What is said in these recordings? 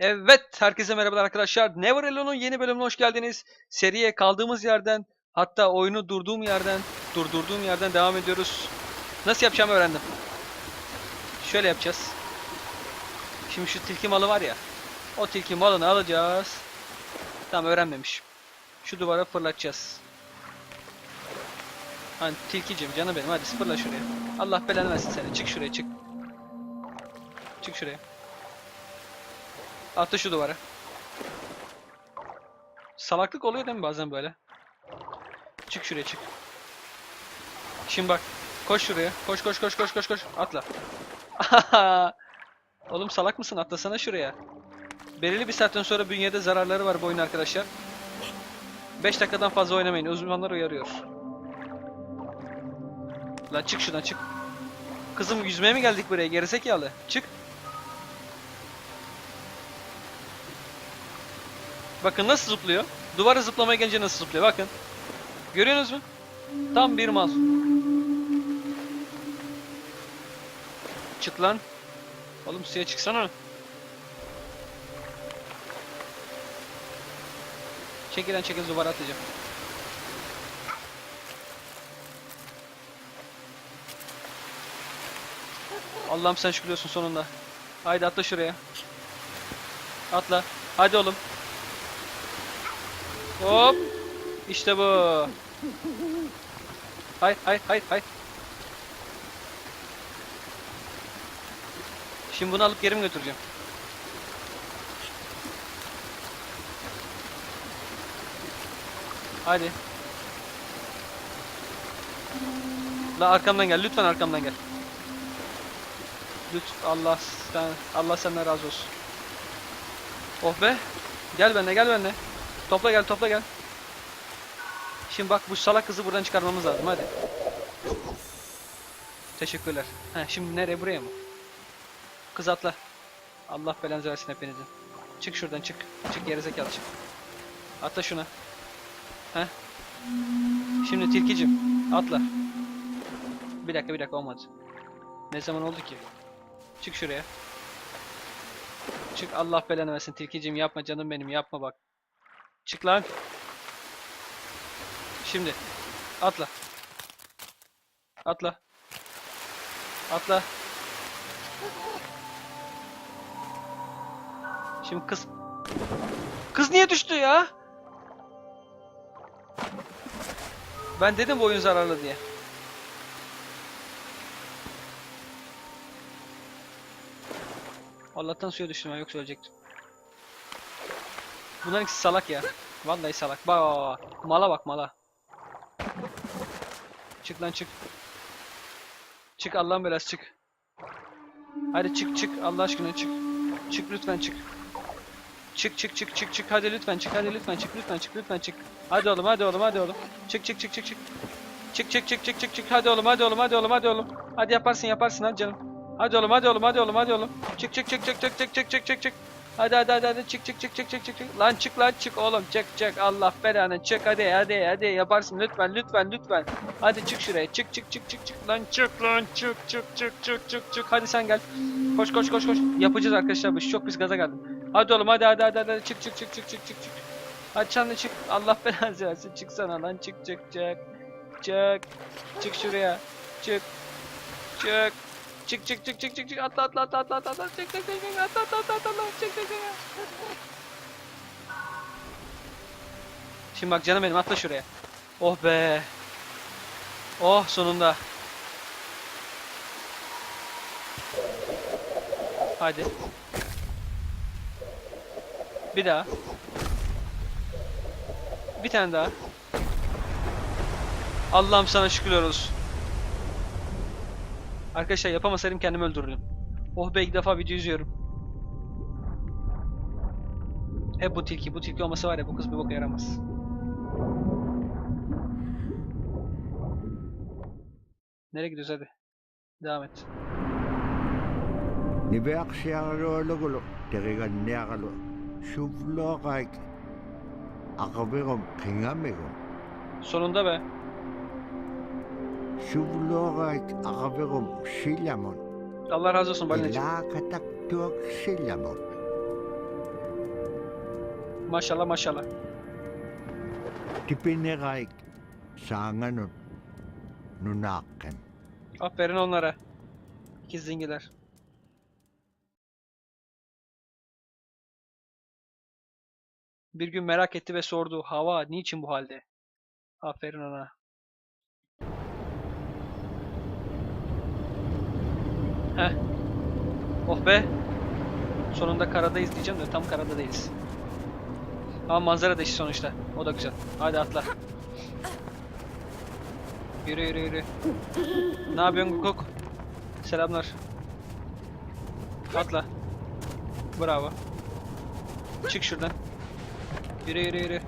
Evet, herkese merhabalar arkadaşlar. Never Alone'un yeni bölümüne hoş geldiniz. Seriye kaldığımız yerden, hatta oyunu durduğum yerden, durdurduğum yerden devam ediyoruz. Nasıl yapacağımı öğrendim. Şöyle yapacağız. Şimdi şu tilki malı var ya, o tilki malını alacağız. Tamam öğrenmemiş. Şu duvara fırlatacağız. Hani tilkicim canım benim hadi fırla şuraya. Allah belanı versin seni. Çık şuraya çık. Çık şuraya. Attı şu duvara. Salaklık oluyor değil mi bazen böyle? Çık şuraya çık. Şimdi bak. Koş şuraya. Koş koş koş koş koş koş. Atla. Oğlum salak mısın? Atlasana şuraya. Belirli bir saatten sonra bünyede zararları var bu oyun arkadaşlar. 5 dakikadan fazla oynamayın. Uzmanlar uyarıyor. Lan çık şuradan çık. Kızım yüzmeye mi geldik buraya? Gerizekalı. Çık. Bakın nasıl zıplıyor. Duvara zıplamaya gelince nasıl zıplıyor bakın. Görüyorsunuz mu? Tam bir mal. Çık lan. Oğlum suya çıksana. Çekilen çekil duvara atacağım. Allah'ım sen şükürlüyorsun sonunda. Haydi atla şuraya. Atla. Hadi oğlum. Hop. İşte bu. Hay hay hay hay. Şimdi bunu alıp geri mi götüreceğim? Hadi. La arkamdan gel. Lütfen arkamdan gel. Lütfen Allah sen Allah senden razı olsun. Oh be. Gel benimle gel benimle. Topla gel topla gel. Şimdi bak bu salak kızı buradan çıkarmamız lazım hadi. Teşekkürler. He, şimdi nereye buraya mı? Kız atla. Allah belanızı versin hepinizin. Çık şuradan çık. Çık gerizekalı çık. Atla şuna. He. Şimdi tilkicim atla. Bir dakika bir dakika olmadı. Ne zaman oldu ki? Çık şuraya. Çık Allah belanı versin tilkicim yapma canım benim yapma bak. Çık lan. Şimdi. Atla. Atla. Atla. Şimdi kız. Kız niye düştü ya? Ben dedim bu oyun zararlı diye. Allah'tan suya düştüm ben yoksa ölecektim. Bunların ikisi salak ya. Vallahi salak. Bak bak bak. Mala bak mala. Çık lan çık. Çık Allah'ın belası çık. Hadi çık çık Allah aşkına çık. Çık lütfen çık. Çık çık çık çık çık hadi lütfen çık hadi lütfen çık lütfen çık lütfen çık. Hadi oğlum hadi oğlum hadi oğlum. Çık çık çık çık çık. Çık çık çık çık çık çık hadi oğlum hadi oğlum hadi oğlum hadi oğlum. Hadi yaparsın yaparsın hadi canım. Hadi oğlum hadi oğlum hadi oğlum hadi oğlum. Çık çık çık çık çık çık çık çık çık çık. Hadi hadi hadi hadi çık çık çık çık çık çık. Lan çık lan çık oğlum çık çık Allah belanı çık hadi hadi hadi yaparsın lütfen lütfen lütfen. Hadi çık şuraya çık çık çık çık çık lan çık lan çık çık çık çık çık çık hadi sen gel. Koş koş koş koş. Yapacağız arkadaşlar bu çok pis gaza geldim. Hadi oğlum hadi hadi hadi hadi çık çık çık çık çık çık çık. Hadi çanlı çık. Allah belanı versin. Çıksana lan çık çık çık. Çık. Çık şuraya. Çık. Çık. Çık çık çık çık çık çık atla atla atla atla atla atla çık çık çık çık atla atla atla atla çık çık çık Şimdi bak canım benim atla şuraya. Oh be. Oh sonunda. Hadi. Bir daha. Bir tane daha. Allah'ım sana şükürler olsun. Arkadaşlar yapamasaydım kendimi öldürürdüm. Oh be ilk defa video izliyorum. Hep bu tilki. Bu tilki olmasa var ya bu kız bir boka yaramaz. Nereye gidiyoruz hadi. Devam et. Niveaqsiarlualuгulu teriganniaqalu suvlooqaik aqavirum qingamigum Sonunda be. Suvlooqaik aqavirum sillamun Allah razı olsun balina. ilaaqatak tuak sillamun Maşallah maşallah. Tipineraik saanganut nunaaqqan. Aferin onlara. İkiz zingiler. Bir gün merak etti ve sordu. Hava niçin bu halde? Aferin ona. Heh. Oh be. Sonunda karadayız diyeceğim de tam karada değiliz. Ama manzara da eşit sonuçta. O da güzel. Hadi atla. Yürü yürü yürü. Ne yapıyorsun Gukuk? Selamlar. Atla. Bravo. Çık şuradan. Yürü yürü yürü.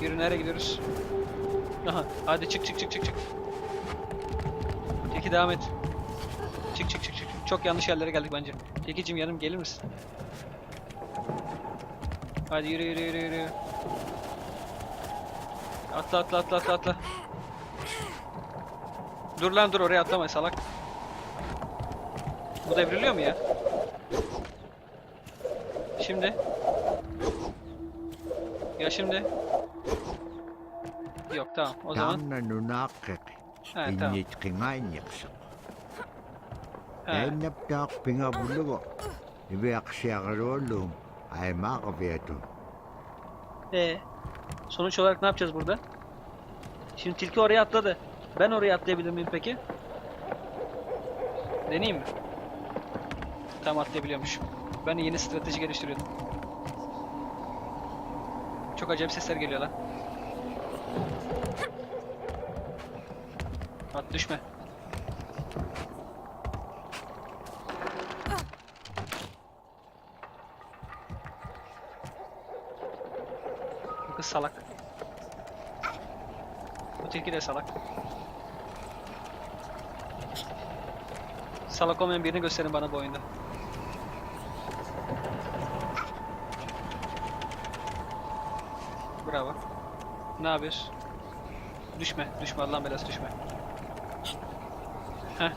Yürü nereye gidiyoruz? Aha hadi çık çık çık çık çık. Tilki devam et. Çık çık çık çık. Çok yanlış yerlere geldik bence. Tilkicim yanım gelir misin? Hadi yürü yürü yürü yürü. Atla atla atla atla atla. Dur lan dur oraya atlama salak. Bu devriliyor mu ya? Şimdi. Ya şimdi. Yok tamam o zaman. Taanna nunaaqqaq. Ha tamam. Inniitqingaanniqsa. Ha. Aannaptaaq pingabulugu. Iviaqsiaqaluallugum aimaaqaviatun. Ee, sonuç olarak ne yapacağız burada? Şimdi tilki oraya atladı. Ben oraya atlayabilir miyim peki? Deneyeyim mi? Tam atlayabiliyormuşum. Ben yeni strateji geliştiriyordum. Çok acayip sesler geliyor lan. At düşme. Bu kız salak. Tilki de salak. Salak olmayan birini gösterin bana bu oyunda. Bravo. Ne yapıyorsun? Düşme, düşme Allah'ın belası düşme. Heh.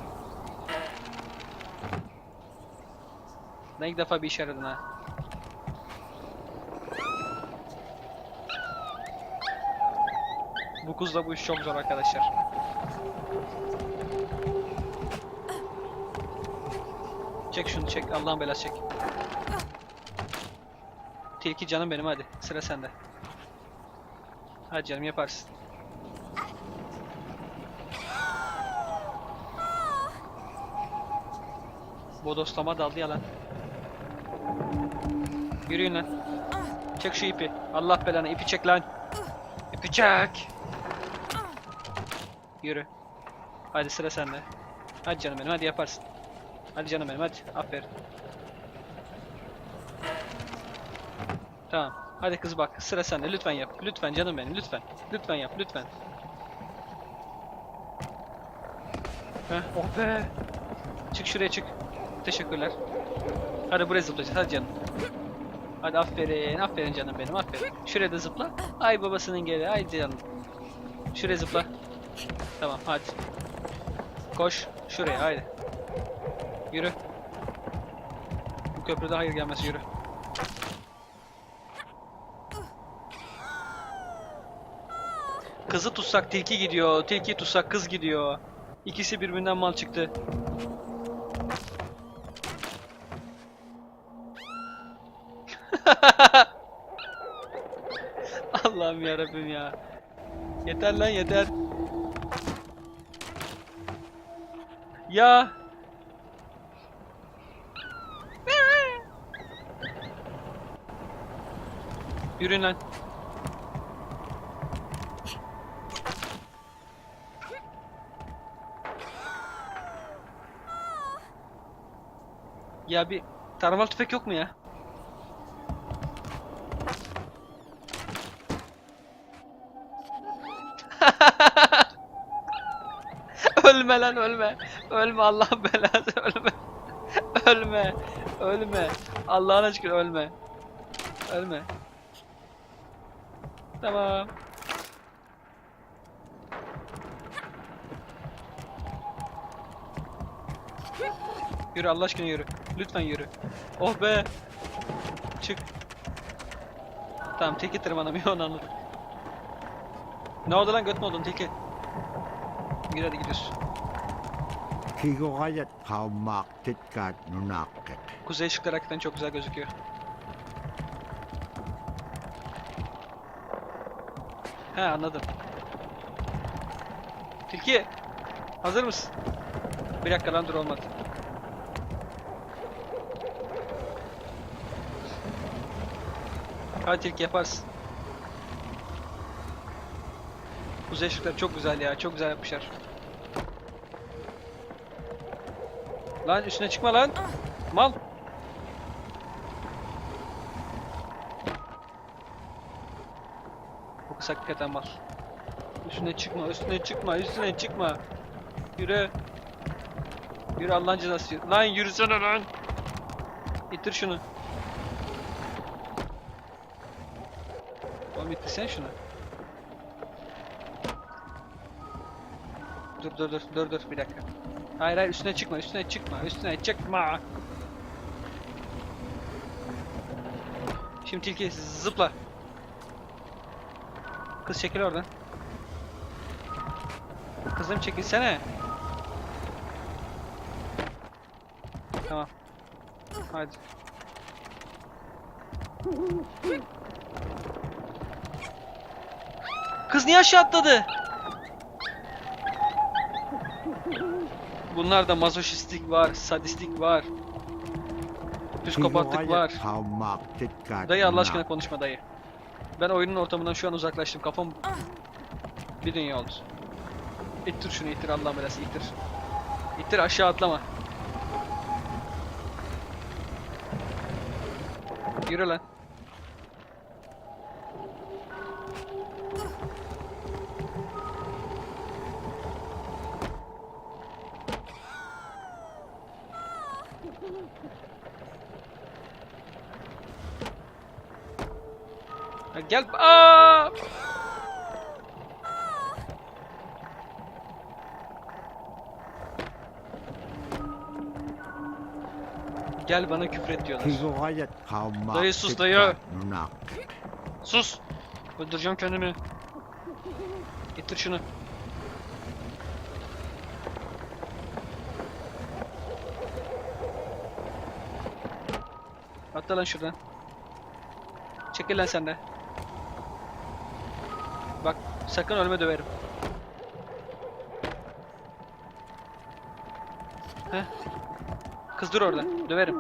Ben ilk defa bir işe yaradın ha. Bu kuzla bu iş çok zor arkadaşlar. Çek şunu çek. Allah'ın belası çek. Tilki canım benim hadi. Sıra sende. Hadi canım yaparsın. Bodoslama daldı yalan. Yürüyün lan. Çek şu ipi. Allah belanı ipi çek lan. İpi çek. Yürü. Hadi sıra sende. Hadi canım benim hadi yaparsın. Hadi canım benim hadi. Aferin. Tamam. Hadi kız bak sıra sende lütfen yap. Lütfen canım benim lütfen. Lütfen yap lütfen. Heh, oh be. Çık şuraya çık. Teşekkürler. Hadi buraya zıplayacağız hadi canım. Hadi aferin aferin canım benim aferin. Şuraya da zıpla. Ay babasının geri ay canım. Şuraya zıpla. Tamam hadi. Koş şuraya haydi. Yürü. Bu köprüde hayır gelmez yürü. Kızı tutsak tilki gidiyor. Tilki tutsak kız gidiyor. İkisi birbirinden mal çıktı. Allah'ım yarabbim ya. Yeter lan yeter. Ya. Yürüyün lan. Ya bir taramalı tüfek yok mu ya? Ölme lan ölme. Ölme Allah'ın belası ölme. ölme. Ölme. Allah'ın aşkına ölme. Ölme. Tamam. Yürü Allah aşkına yürü. Lütfen yürü. Oh be. Çık. Tamam tilki tırmanamıyor onu anladım. Ne oldu lan göt mü oldun tilki? Gir hadi gidiyoruz. Kigogayat kaumak titkat nunakket. Kuzey ışıkları hakikaten çok güzel gözüküyor. He anladım. Tilki. Hazır mısın? Bir dakika lan dur olmadı. Hadi tilki yaparsın. Kuzey ışıkları çok güzel ya. Çok güzel yapmışlar. Lan üstüne çıkma lan. Mal. Bu kız hakikaten mal. Üstüne çıkma, üstüne çıkma, üstüne çıkma. Yürü. Yürü Allah'ın cezası. Lan yürüsene lan. İttir şunu. Oğlum ittirsene şunu. Dur dur dur dur dur bir dakika. Hayır hayır üstüne çıkma üstüne çıkma üstüne çıkma. Şimdi tilki zıpla. Kız çekil oradan. Kızım çekilsene. Tamam. Hadi. Kız niye aşağı atladı? Bunlarda mazoşistik var, sadistik var. Psikopatlık var. Dayı Allah aşkına konuşma dayı. Ben oyunun ortamından şu an uzaklaştım. Kafam bir dünya oldu. İttir şunu ittir Allah'ın belası ittir. İttir aşağı atlama. Yürü lan. Gel. Aa! Gel bana küfret diyorlar. Kigogayat kaumak Dayı sus, dayı. Sus! Öldüreceğim kendimi. Getir şunu. Atla lan şuradan. Çekil lan sen de. Sakın ölme döverim. Heh. Kız dur orada. Döverim.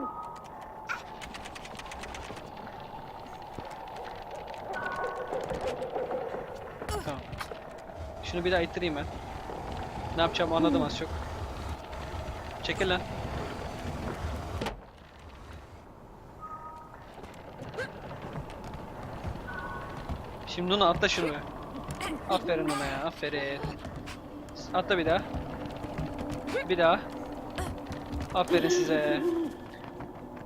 Tamam. Şunu bir daha ittireyim ben. Ne yapacağım anladım az çok. Çekil lan. Şimdi onu atla şunu. Aferin ona ya, aferin. Atla bir daha. Bir daha. Aferin size.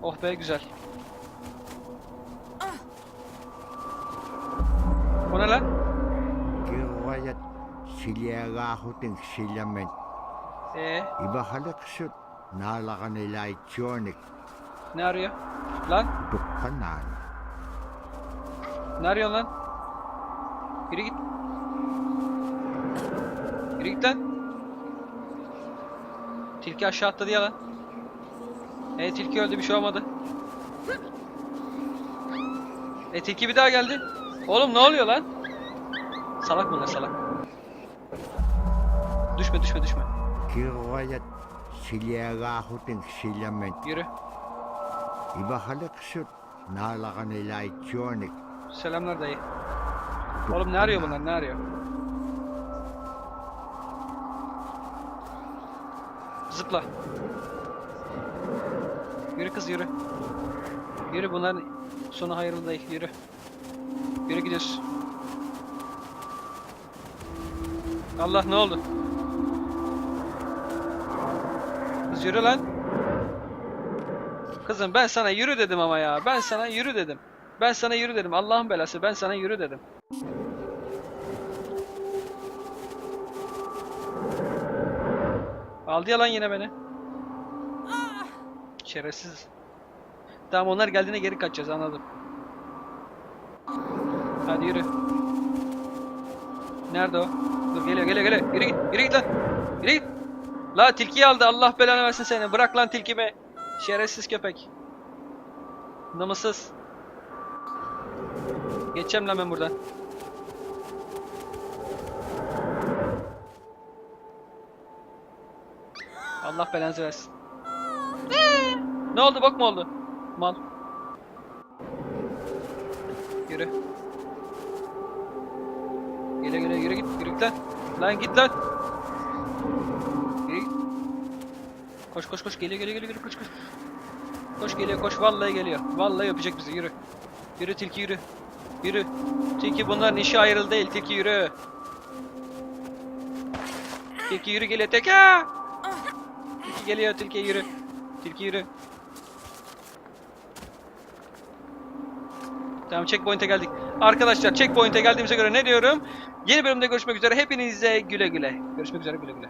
Oh be güzel. O ne lan? Kigogayat silyagahutin silyamen. Ee, Ibahalaksut nalakan ilaitsionik ne arıyor? Lan, tukkanan. ne arıyorsun lan? Yürü git. Yürü git lan. Tilki aşağı atladı ya lan. E tilki öldü bir şey olmadı. E tilki bir daha geldi. Oğlum ne oluyor lan? Salak bunlar salak. Düşme düşme düşme. Yürü. Selamlar dayı. Oğlum ne arıyor bunlar ne arıyor? Zıpla. Yürü kız yürü. Yürü bunların sonu hayırlı değil yürü. Yürü gidiyoruz. Allah ne oldu? Kız yürü lan. Kızım ben sana yürü dedim ama ya. Ben sana yürü dedim. Ben sana yürü dedim. Allah'ın belası ben sana yürü dedim. Aldı ya lan yine beni. Şerefsiz. Tamam onlar geldiğinde geri kaçacağız anladım. Hadi yürü. Nerede o? Dur geliyor geliyor geliyor. Yürü git. Yürü git lan. Yürü git. La tilkiyi aldı. Allah belanı versin seni. Bırak lan tilkimi. Şerefsiz köpek. Namussuz. Geçeceğim lan ben buradan. Allah belanızı versin. Ne oldu bok mu oldu? Mal. Yürü. Gele gele yürü git yürü git lan. Lan git lan. Yürü. Koş koş koş geliyor geliyor geliyor koş koş. Koş geliyor koş vallahi geliyor. Vallahi yapacak bizi yürü. Yürü tilki yürü. Yürü. Tilki bunların işi ayrıl değil tilki yürü. Tilki yürü geliyor tilki. Geliyor tilki yürü. Tilki yürü. Tamam checkpoint'e geldik. Arkadaşlar checkpoint'e geldiğimize göre ne diyorum? Yeni bölümde görüşmek üzere. Hepinize güle güle. Görüşmek üzere güle güle.